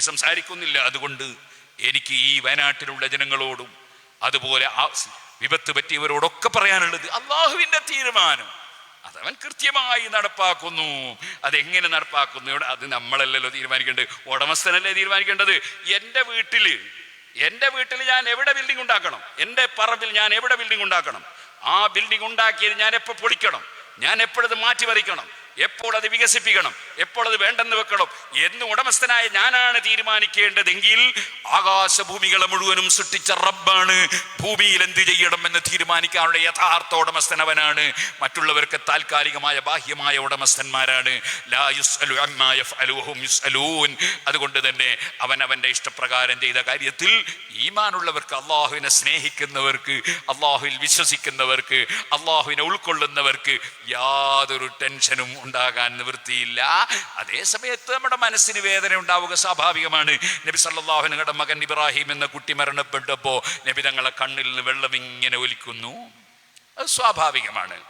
സംസാരിക്കുന്നില്ല. അതുകൊണ്ട് എനിക്ക് ഈ വയനാട്ടിലുള്ള ജനങ്ങളോടും അതുപോലെ വിപത്ത് പറ്റിയവരോടൊക്കെ പറയാനുള്ളത് അള്ളാഹുവിന്റെ തീരുമാനം. അതവൻ കൃത്യമായി നടപ്പാക്കുന്നു. അതെങ്ങനെ നടപ്പാക്കുന്നു? അത് നമ്മളല്ലല്ലോ തീരുമാനിക്കേണ്ടത്. ഉടമസ്ഥനല്ലേ തീരുമാനിക്കേണ്ടത്? എന്റെ വീട്ടിൽ എന്റെ വീട്ടിൽ ഞാൻ എവിടെ ബിൽഡിംഗ് ഉണ്ടാക്കണം? എന്റെ പറമ്പിൽ ഞാൻ എവിടെ ബിൽഡിംഗ് ഉണ്ടാക്കണം? ആ ബിൽഡിംഗ് ഉണ്ടാക്കിയത് ഞാൻ എപ്പോൾ പൊളിക്കണം? ഞാൻ എപ്പോഴത് മാറ്റിമറിക്കണം? എപ്പോൾ അത് വികസിപ്പിക്കണം? എപ്പോൾ അത് വേണ്ടെന്ന് വെക്കണം? എന്ന് ഉടമസ്ഥനായ ഞാനാണ് തീരുമാനിക്കേണ്ടതെങ്കിൽ ആകാശ ഭൂമികളെ മുഴുവനും സൃഷ്ടിച്ച റബ്ബാണ് ഭൂമിയിൽ എന്ത് ചെയ്യണം എന്ന് തീരുമാനിക്കാനുള്ള യഥാർത്ഥ ഉടമസ്ഥൻ അവനാണ്. മറ്റുള്ളവർക്ക് താൽക്കാലികമായ ബാഹ്യമായ ഉടമസ്ഥന്മാരാണ്. അതുകൊണ്ട് തന്നെ അവൻ അവന്റെ ഇഷ്ടപ്രകാരം ചെയ്ത കാര്യത്തിൽ ഈമാനുള്ളവർക്ക് അള്ളാഹുവിനെ സ്നേഹിക്കുന്നവർക്ക് അള്ളാഹുവിൽ വിശ്വസിക്കുന്നവർക്ക് അള്ളാഹുവിനെ ഉൾക്കൊള്ളുന്നവർക്ക് യാതൊരു ടെൻഷനും ഉണ്ടാകാൻ നിവൃത്തിയില്ല. അതേ സമയത്ത് നമ്മുടെ മനസ്സിന് വേദന ഉണ്ടാവുക സ്വാഭാവികമാണ്. നബി സല്ലാഹുനങ്ങളുടെ മകൻ ഇബ്രാഹിം എന്ന കുട്ടി മരണപ്പെട്ടപ്പോ നബി തങ്ങളെ കണ്ണിൽ നിന്ന് വെള്ളം ഇങ്ങനെ ഒലിക്കുന്നു. അത് സ്വാഭാവികമാണ്.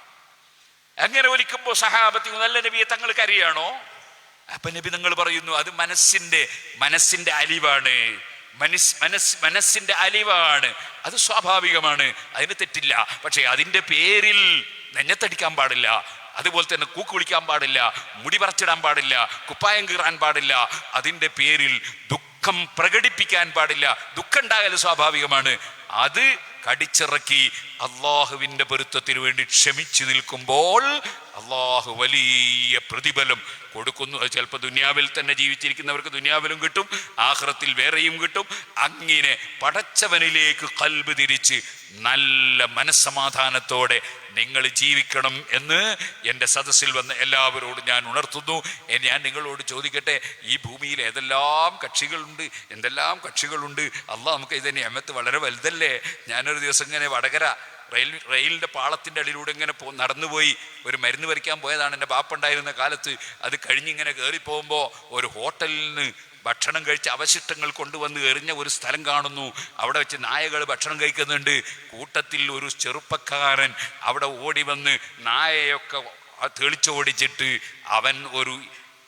അങ്ങനെ ഒലിക്കുമ്പോൾ സഹാബത്തി നല്ല നബിയെ തങ്ങൾക്ക് അറിയാണോ? അപ്പൊ നബി നിങ്ങൾ പറയുന്നു അത് മനസ്സിന്റെ മനസ്സിന്റെ അലിവാണ്. മനസ് മനസ് മനസ്സിന്റെ അലിവാണ്. അത് സ്വാഭാവികമാണ്. അതിന് തെറ്റില്ല. പക്ഷേ അതിന്റെ പേരിൽ നെഞ്ഞത്തടിക്കാൻ പാടില്ല. അതുപോലെ തന്നെ കൂക്ക് വിളിക്കാൻ പാടില്ല മുടി പറച്ചിടാൻ പാടില്ല കുപ്പായം കീറാൻ പാടില്ല അതിന്റെ പേരിൽ ദുഃഖം പ്രകടിപ്പിക്കാൻ പാടില്ല. ദുഃഖം ഉണ്ടാകൽ സ്വാഭാവികമാണ്. അത് കടിച്ചിറക്കി അള്ളാഹുവിന്റെ പൊരുത്തത്തിന് വേണ്ടി ക്ഷമിച്ചു നിൽക്കുമ്പോൾ അള്ളാഹു വലിയ പ്രതിഫലം കൊടുക്കുന്നു. അത് ചിലപ്പോൾ ദുനിയാവിൽ തന്നെ ജീവിച്ചിരിക്കുന്നവർക്ക് ദുനിയാവിലും കിട്ടും ആഹ്റത്തിൽ വേറെയും കിട്ടും. അങ്ങനെ പടച്ചവനിലേക്ക് കൽബ് തിരിച്ച് നല്ല മനസ്സമാധാനത്തോടെ നിങ്ങൾ ജീവിക്കണം എന്ന് എന്റെ സദസ്സിൽ വന്ന എല്ലാവരോടും ഞാൻ ഉണർത്തുന്നു. ഞാൻ നിങ്ങളോട് ചോദിക്കട്ടെ ഈ ഭൂമിയിൽ ഏതെല്ലാം കക്ഷികളുണ്ട്? എന്തെല്ലാം കക്ഷികളുണ്ട്? അല്ല നമുക്ക് ഇതിന് എമ്മത്ത് വളരെ വലുതല്ലേ? ഞാനൊരു ദിവസം ഇങ്ങനെ വടകര റെയിൽ റെയിലിന്റെ പാളത്തിന്റെ അടിയിലൂടെ ഇങ്ങനെ പോ നടന്നുപോയി. ഒരു മരുന്ന് പറിക്കാൻ പോയതാണ് എന്റെ ബാപ്പുണ്ടായിരുന്ന കാലത്ത്. അത് കഴിഞ്ഞിങ്ങനെ കയറിപ്പോകുമ്പോൾ ഒരു ഹോട്ടലിൽ നിന്ന് ഭക്ഷണം കഴിച്ച് അവശിഷ്ടങ്ങൾ കൊണ്ടുവന്ന് എറിഞ്ഞ ഒരു സ്ഥലം കാണുന്നു. അവിടെ വെച്ച് നായകൾ ഭക്ഷണം കഴിക്കുന്നുണ്ട്. കൂട്ടത്തിൽ ഒരു ചെറുപ്പക്കാരൻ അവിടെ ഓടി വന്ന് നായയൊക്കെ തെളിച്ചോടിച്ചിട്ട് അവൻ ഒരു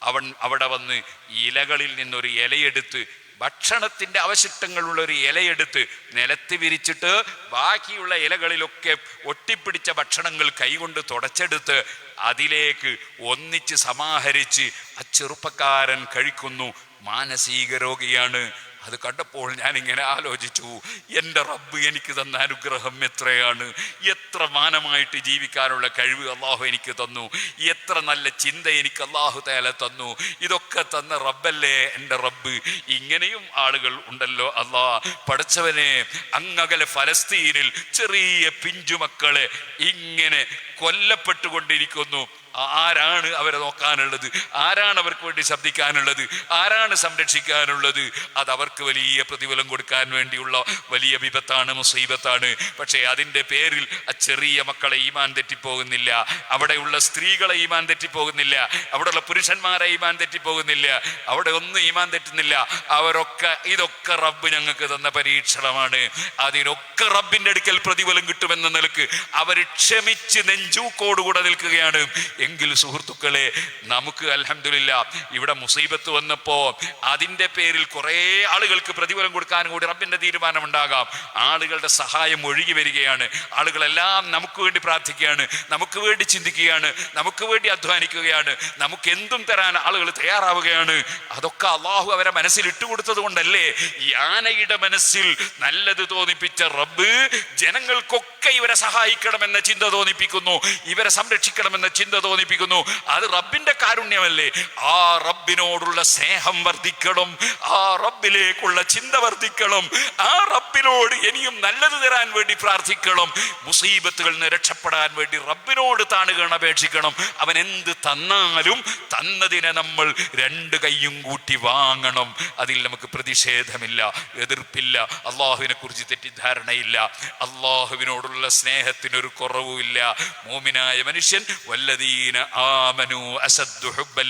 അവൻ അവിടെ വന്ന് ഇലകളിൽ നിന്നൊരു ഇലയെടുത്ത് ഭക്ഷണത്തിന്റെ അവശിഷ്ടങ്ങളുള്ള ഒരു ഇലയെടുത്ത് നിലത്ത് വിരിച്ചിട്ട് ബാക്കിയുള്ള ഇലകളിലൊക്കെ ഒട്ടിപ്പിടിച്ച ഭക്ഷണങ്ങൾ കൈകൊണ്ട് തുടച്ചെടുത്ത് അതിലേക്ക് ഒന്നിച്ച് സമാഹരിച്ച് ആ ചെറുപ്പക്കാരൻ കഴിക്കുന്നു. മാനസിക രോഗിയാണ്. അത് കണ്ടപ്പോൾ ഞാൻ ഇങ്ങനെ ആലോചിച്ചു എന്റെ റബ്ബ് എനിക്ക് തന്ന അനുഗ്രഹം എത്രയാണ്? എത്ര മാനമായിട്ട് ജീവിക്കാനുള്ള കഴിവ് അള്ളാഹു എനിക്ക് തന്നു? എത്ര നല്ല ചിന്ത എനിക്ക് അള്ളാഹു തേല തന്നു? ഇതൊക്കെ തന്ന റബ്ബല്ലേ എന്റെ റബ്ബ്? ഇങ്ങനെയും ആളുകൾ ഉണ്ടല്ലോ അള്ളാ. പഠിച്ചവനെ അങ്ങകലെ ഫലസ്തീനിൽ ചെറിയ പിഞ്ചുമക്കളെ ഇങ്ങനെ കൊല്ലപ്പെട്ടുകൊണ്ടിരിക്കുന്നു. ആരാണ് അവരെ നോക്കാനുള്ളത്? ആരാണ് അവർക്ക് വേണ്ടി ശബ്ദിക്കാനുള്ളത്? ആരാണ് സംരക്ഷിക്കാനുള്ളത്? അത് അവർക്ക് വലിയ പ്രതിഫലം കൊടുക്കാൻ വേണ്ടിയുള്ള വലിയ വിപത്താണ് മുസീബത്താണ്. പക്ഷേ അതിന്റെ പേരിൽ ആ ചെറിയ മക്കളെ ഈമാൻ തെറ്റിപ്പോകുന്നില്ല. അവിടെയുള്ള സ്ത്രീകളെ ഈമാൻ തെറ്റിപ്പോകുന്നില്ല. അവിടെയുള്ള പുരുഷന്മാരെ ഈമാൻ തെറ്റിപ്പോകുന്നില്ല. അവിടെ ഒന്നും ഈമാൻ തെറ്റുന്നില്ല. അവരൊക്കെ ഇതൊക്കെ റബ്ബ് ഞങ്ങൾക്ക് തന്ന പരീക്ഷണമാണ്. അതിനൊക്കെ റബ്ബിന്റെ അടുക്കൽ പ്രതിഫലം കിട്ടുമെന്ന നിലയ്ക്ക് അവർ ക്ഷമിച്ച് നെഞ്ചൂക്കോടുകൂടെ നിൽക്കുകയാണ്. എങ്കിൽ സുഹൃത്തുക്കളെ നമുക്ക് അലഹമില്ല ഇവിടെ മുസീബത്ത് വന്നപ്പോ അതിന്റെ പേരിൽ കുറെ ആളുകൾക്ക് പ്രതിഫലം കൊടുക്കാനും കൂടി റബ്ബിന്റെ തീരുമാനം ഉണ്ടാകാം ആളുകളുടെ സഹായം ഒഴുകി വരികയാണ്. ആളുകളെല്ലാം നമുക്ക് വേണ്ടി പ്രാർത്ഥിക്കുകയാണ് നമുക്ക് വേണ്ടി ചിന്തിക്കുകയാണ് നമുക്ക് വേണ്ടി അധ്വാനിക്കുകയാണ് നമുക്ക് എന്തും തരാൻ ആളുകൾ തയ്യാറാവുകയാണ്. അതൊക്കെ അള്ളാഹു അവരെ മനസ്സിൽ ഇട്ടുകൊടുത്തത് കൊണ്ടല്ലേ? ഈ ആനയുടെ മനസ്സിൽ നല്ലത് തോന്നിപ്പിച്ച റബ്ബ് ജനങ്ങൾക്കൊക്കെ ഇവരെ സഹായിക്കണമെന്ന ചിന്ത തോന്നിപ്പിക്കുന്നു. ഇവരെ സംരക്ഷിക്കണമെന്ന ചിന്ത തോന്നിപ്പിക്കുന്നു. അത് റബ്ബിന്റെ കാരുണ്യമല്ലേ? ആ റബ്ബിനോടുള്ള സ്നേഹം വർദ്ധിക്കണം. ആ റബ്ബിലേക്കുള്ള ചിന്ത വർദ്ധിക്കണം. ആ റബ്ബിനോട് ഇനിയും നല്ലത് തരാൻ വേണ്ടി പ്രാർത്ഥിക്കണം. മുസീബത്തുകളിൽ നിന്ന് രക്ഷപ്പെടാൻ വേണ്ടി റബ്ബിനോട് താണുകയാണ് അപേക്ഷിക്കണം. അവൻ എന്ത് തന്നാലും തന്നതിനെ നമ്മൾ രണ്ട് കൈയും കൂട്ടി വാങ്ങണം. അതിൽ നമുക്ക് പ്രതിഷേധമില്ല എതിർപ്പില്ല അള്ളാഹുവിനെ കുറിച്ച് തെറ്റിദ്ധാരണയില്ല അള്ളാഹുവിനോടുള്ള സ്നേഹത്തിനൊരു കുറവുമില്ല. മോമിനായ മനുഷ്യൻ വല്ലദീന ആമനു അസദ്ദു ഹുബ്ബൻ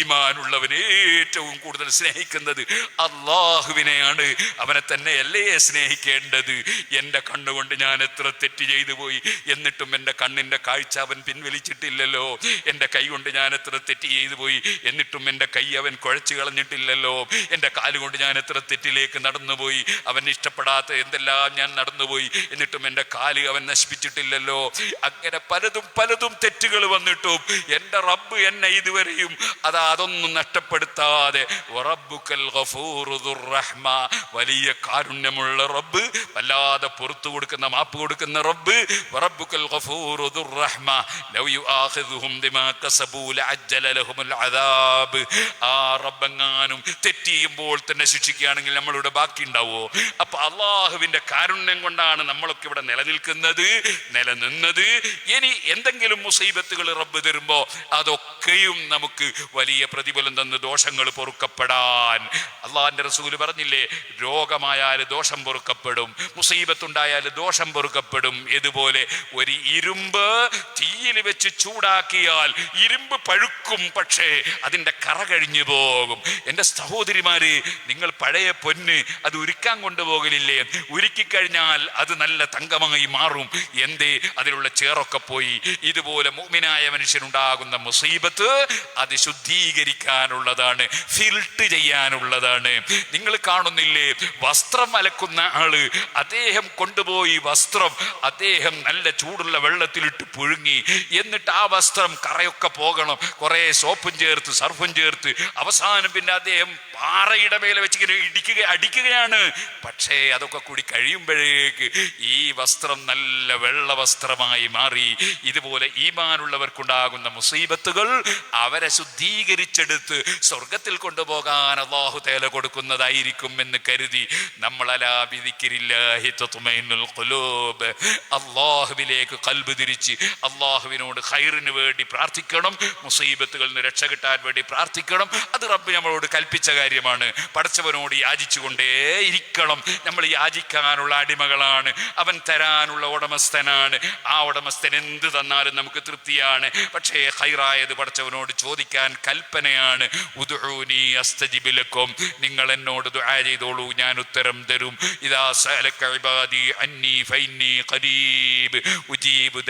ഈമാനുള്ളവനെ ഏറ്റവും കൂടുതൽ സ്നേഹിക്കുന്നത് അള്ളാഹുവിനെയാണ് അവനെ തന്നെയല്ലേ സ്നേഹിക്കേണ്ടത്? എന്റെ കണ്ണുകൊണ്ട് ഞാൻ എത്ര തെറ്റ് ചെയ്തു പോയി. എന്നിട്ടും എന്റെ കണ്ണിന്റെ കാഴ്ച അവൻ പിൻവലിച്ചിട്ടില്ലല്ലോ. എന്റെ കൈ കൊണ്ട് ഞാൻ എത്ര തെറ്റ് ചെയ്തു പോയി. എന്നിട്ടും എന്റെ കൈ അവൻ കുഴച്ചു കളഞ്ഞിട്ടില്ലല്ലോ. എന്റെ കാലുകൊണ്ട് ഞാൻ എത്ര തെറ്റിലേക്ക് നടന്നുപോയി അവൻ ഇഷ്ടപ്പെടാത്ത എന്തെല്ലാം ഞാൻ നടന്നുപോയി എന്നിട്ടും എന്റെ കാൽ അവൻ നശിപ്പിച്ചിട്ടില്ലല്ലോ. അങ്ങനെ പലതും പലതും തെറ്റുകൾ വന്നിട്ടും എന്റെ റബ്ബ് എന്നെ ഇതുവരെയും അതാ അതൊന്നും നഷ്ടപ്പെടുത്താതെ. വലിയ കാരുണ്യമുള്ള റബ്ബ് വല്ലാതെ പുറത്തു കൊടുക്കുന്ന മാപ്പ് കൊടുക്കുന്ന റബ്ബ് റഹ്മ. ലൗ ബിമാ കസബൂ ലഅജ്ജല അദാബ്. ആ റബ്ബെങ്ങാനും തെറ്റ് ചെയ്യുമ്പോൾ തന്നെ ശിക്ഷിക്കുകയാണെങ്കിൽ നമ്മളിവിടെ ബാക്കി ഉണ്ടാവോ അപ്പൊ അള്ളാഹുവിന്റെ കാരുണ്യം കൊണ്ടാണ് നമ്മളൊക്കെ ഇവിടെ നിലനിൽക്കുന്നത് നിലനിന്നത് ഇനി എന്തെങ്കിലും മുസൈബത്തുകൾ റബ്ബ് തരുമ്പോ അതൊക്കെയും നമുക്ക് വലിയ പ്രതിഫലം തന്ന് ദോഷങ്ങൾ പൊറുക്കപ്പെടാൻ. അള്ളാഹിന്റെ റസൂൽ പറഞ്ഞില്ലേ രോഗമായാൽ ദോഷം പൊറുക്കപ്പെടും മുസീബത്തുണ്ടായാൽ ദോഷം പൊറുക്കപ്പെടും. ഇതുപോലെ ഒരു ഇരുമ്പ് തീയിൽ വെച്ച് ചൂടാക്കിയാൽ ഇരുമ്പ് പഴുക്കും പക്ഷേ അതിന്റെ കറ കഴിഞ്ഞു പോകും. എന്റെ സഹോദരിമാര് നിങ്ങൾ പഴയ പൊന്ന് അത് ഉരുക്കാൻ കൊണ്ടുപോകലില്ലേ? ഉരുക്കിക്കഴിഞ്ഞാൽ അത് നല്ല തങ്കമായി മാറും. എന്തേ? അതിലുള്ള ചേറൊക്കെ പോയി. ഇതുപോലെ മുഗ്മിനായ മനുഷ്യനുണ്ടാകുന്ന മുസീബത്ത് അത് ശുദ്ധീകരിക്കാനുള്ളതാണ് ഫിൽട്ട് ചെയ്യാനുള്ളതാണ്. നിങ്ങൾ കാണുന്നില്ലേ വസ്ത്രം അലക്കുന്ന ആൾ അദ്ദേഹം കൊണ്ടുപോയി വസ്ത്രം അദ്ദേഹം നല്ല ചൂടുള്ള വെള്ളത്തിലിട്ട് പുഴുങ്ങി. എന്നിട്ട് ആ വസ്ത്രം കറയൊക്കെ പോകണം. കുറേ സോപ്പും ചേർത്ത് സർഫും ചേർത്ത്. അവസാനം പിന്നെ അദ്ദേഹം പാറയുടെ മേലെ വെച്ച് ഇങ്ങനെ ഇടിക്കുക അടിക്കുകയാണ്. പക്ഷേ അതൊക്കെ കൂടി കഴിയുമ്പോഴേക്ക് ഈ വസ്ത്രം നല്ല വെള്ള വസ്ത്രമായി മാറി. ഇതുപോലെ ഈമാനുള്ളവർക്കുണ്ടാകുന്ന മുസീബത്തുകൾ അവരെ ശുദ്ധീകരിച്ചെടുത്ത് സ്വർഗത്തിൽ കൊണ്ടുപോകാൻ അള്ളാഹു തേല കൊടുക്കുന്നതായിരിക്കും എന്ന് കരുതി. നമ്മൾ അള്ളാഹുവിലേക്ക് കൽബ് തിരിച്ച് അള്ളാഹുവിനോട് ഹൈറിന് വേണ്ടി പ്രാർത്ഥിക്കണം മുസീബത്തുകളിൽ നിന്ന് രക്ഷ കിട്ടാൻ വേണ്ടി പ്രാർത്ഥിക്കണം. അത് റബ്ബ് നമ്മളോട് കൽപ്പിച്ച കാര്യമാണ്. പടച്ചവനോട് യാചിച്ചുകൊണ്ടേ ഇരിക്കണം നമ്മൾ യാചിക്കാനുള്ള അടിമകളാണ്. അവൻ തരാനുള്ള ഉടമസ്ഥനാണ്. ആ ഉടമസ്ഥൻ എന്ത് തന്നാലും നമുക്ക് തൃപ്തിയാണ്. പക്ഷേ ഹൈറായത് പടച്ചവനോട് ചോദിക്കാൻ കൽപ്പനയാണ്. അസ്തജിബിലക്കും നിങ്ങൾ എന്നോട് ദുആ ചെയ്തോളൂ. ഞാൻ ഉത്തരം തരും. ഇതാ ഇബാദി അന്നി ഉജീബ്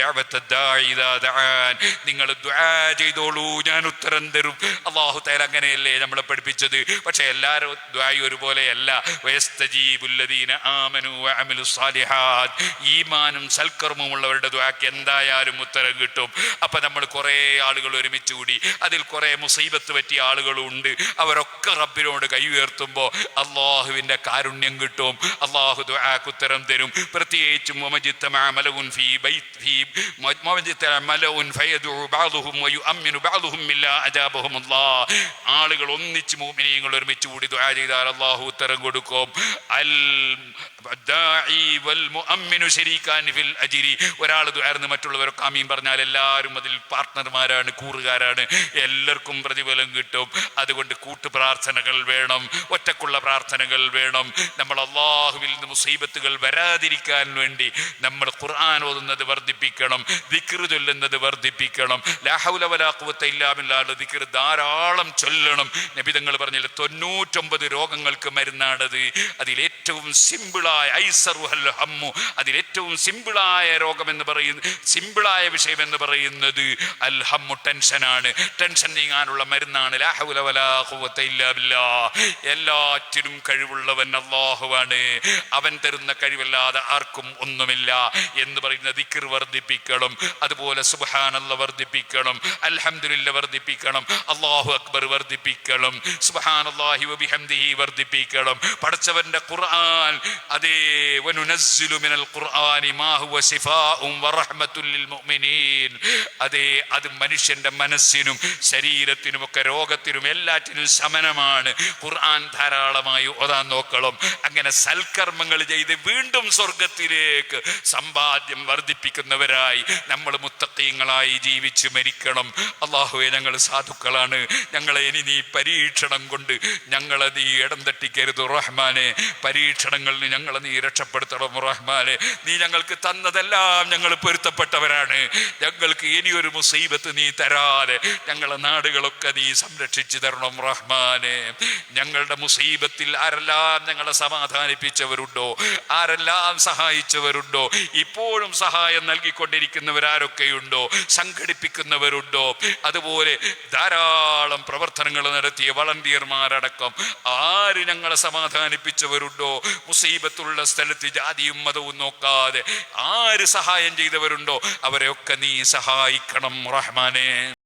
നിങ്ങൾ ദുആ ചെയ്തോളൂ. ഞാൻ ഉത്തരം തരും. അള്ളാഹു തആല അങ്ങനെയല്ലേ നമ്മളെ പഠിപ്പിച്ചത്? പക്ഷേ എല്ലാവരും ദ്വായി ഒരുപോലെയല്ല. ഈമാനും സൽക്കർമ്മമുള്ളവരുടെ ദ്വാക്ക് എന്തായാലും ഉത്തരം കിട്ടും. അപ്പൊ നമ്മൾ കുറേ ആളുകൾ ഒരുമിച്ച് കൂടി. അതിൽ കുറേ മുസീബത്ത് പറ്റിയ ആളുകളുണ്ട് അവരൊക്കെ റബ്ബിനോട് കൈ ഉയർത്തുമ്പോൾ അള്ളാഹുവിന്റെ കാരുണ്യം കിട്ടും. അള്ളാഹു ദ്വാക്ക് ഉത്തരം തരും. പ്രത്യേകിച്ചും ആളുകൾ ഒന്നിച്ച് മോമിനിയങ്ങൾ ഒരുമിച്ച് കൂടി ചെയ്താൽ അള്ളാഹു ഉത്തരം കൊടുക്കും. അൽ ഒരാൾ ദുആർന്ന് മറ്റുള്ളവരൊക്കെ അമീൻ പറഞ്ഞാൽ എല്ലാവരും അതിൽ പാർട്ട്ണർമാരാണ് കൂറുകാരാണ്. എല്ലാവർക്കും പ്രതിഫലം കിട്ടും. അതുകൊണ്ട് കൂട്ടു പ്രാർത്ഥനകൾ വേണം ഒറ്റക്കുള്ള പ്രാർത്ഥനകൾ വേണം. നമ്മൾ അള്ളാഹുവിൽ നിന്ന് മുസീബത്തുകൾ വരാതിരിക്കാൻ വേണ്ടി നമ്മൾ ഖുർആൻ ഓതുന്നത് വർദ്ധിപ്പിക്കണം ദിക്ർ ചൊല്ലുന്നത് വർദ്ധിപ്പിക്കണം. ലാ ഹൗല വലാ ഖുവത ഇല്ലാ ബില്ലാഹ് ദിക്ർ ധാരാളം ചൊല്ലണം. നബിതങ്ങൾ പറഞ്ഞില്ല തൊണ്ണൂറ്റൊമ്പത് രോഗങ്ങൾക്ക് മരുന്നാണത്. അതിലേറ്റവും സിമ്പിളായ ഐസറുഹൽ ഹമ്മു അതിലേറ്റവും സിമ്പിളായ രോഗം എന്ന് പറയുന്നത് സിമ്പിളായ വിഷയം എന്ന് പറയുന്നത് അൽ ഹമ്മു ടെൻഷനാണ്. ടെൻഷൻ നീങ്ങാനുള്ള മരുന്നാണ്. എല്ലാറ്റിനും കഴിവുള്ളവൻ അള്ളാഹുവാണ് അവൻ തരുന്ന കഴിവല്ലാതെ ആർക്കും ഒന്നുമില്ല എന്ന് പറയുന്ന ദിക്കർ വർദ്ധിപ്പിക്കണം. അതുപോലെ സുബഹാനല്ല വർദ്ധിപ്പിക്കണം. അൽഹമില്ല വർദ്ധിപ്പിക്കണം. അള്ളാഹു അക്ബർ വർദ്ധിപ്പിക്കണം. സുബ്ഹാനല്ലാഹി വബിഹംദിഹി വർദ്ധിപ്പിക്കണം. പടച്ചവന്റെ ഖുർആൻ അതേ വനുനസ്സിലു മിനൽ ഖുർആനി മാ ഹുവ ശിഫാഉം വറഹ്മത്തുൽ ലിൽ മുഅ്മിനീൻ. അതേ അത് മനുഷ്യന്റെ മനസ്സിനും ശരീരത്തിനും ഒക്കെ രോഗത്തിനും എല്ലാറ്റിനും ശമനമാണ്. ഖുർആൻ ധാരാളമായി ഓതാൻ നോക്കണം. അങ്ങനെ സൽക്കർമ്മങ്ങൾ ചെയ്ത് വീണ്ടും സ്വർഗത്തിലേക്ക് സമ്പാദ്യം വർദ്ധിപ്പിക്കുന്നവരായി നമ്മൾ മുത്തക്കീങ്ങളായി ജീവിച്ച് മരിക്കണം. അള്ളാഹുവെ ഞങ്ങൾ സാധുക്കളാണ്. ഞങ്ങളെ ഇനി നീ പരീക്ഷണം കൊണ്ട് ഞങ്ങളെ നീ ഇടം തട്ടിക്കരുത് റഹ്മാനെ. പരീക്ഷണങ്ങളിൽ ഞങ്ങളെ നീ രക്ഷപ്പെടുത്തണം റഹ്മാനെ. നീ ഞങ്ങൾക്ക് തന്നതെല്ലാം ഞങ്ങൾ പൊരുത്തപ്പെട്ടവരാണ്. ഞങ്ങൾക്ക് ഇനിയൊരു മുസീബത്ത് നീ തരാതെ ഞങ്ങളെ നാടുകളൊക്കെ നീ സംരക്ഷിച്ചു തരണം റഹ്മാനെ. ഞങ്ങളുടെ മുസീബത്തിൽ ആരെല്ലാം ഞങ്ങളെ സമാധാനിപ്പിച്ചവരുണ്ടോ? ആരെല്ലാം സഹായിച്ചവരുണ്ടോ? ഇപ്പോഴും സഹായം നൽകിക്കൊണ്ടിരിക്കുന്നവരാരൊക്കെയുണ്ടോ? സംഘടിപ്പിക്കുന്നവരുണ്ടോ? അതുപോലെ ധാരാളം പ്രവർത്തനങ്ങൾ നടത്തിയ വളണ്ടിയർമാരടക്കം ആര് ഞങ്ങളെ സമാധാനിപ്പിച്ചവരുണ്ടോ? മുസീബത്തുള്ള സ്ഥലത്ത് ജാതിയും മതവും നോക്കാതെ ആര് സഹായം ചെയ്തവരുണ്ടോ? അവരെയൊക്കെ നീ സഹായിക്കണം റഹ്മാനെ.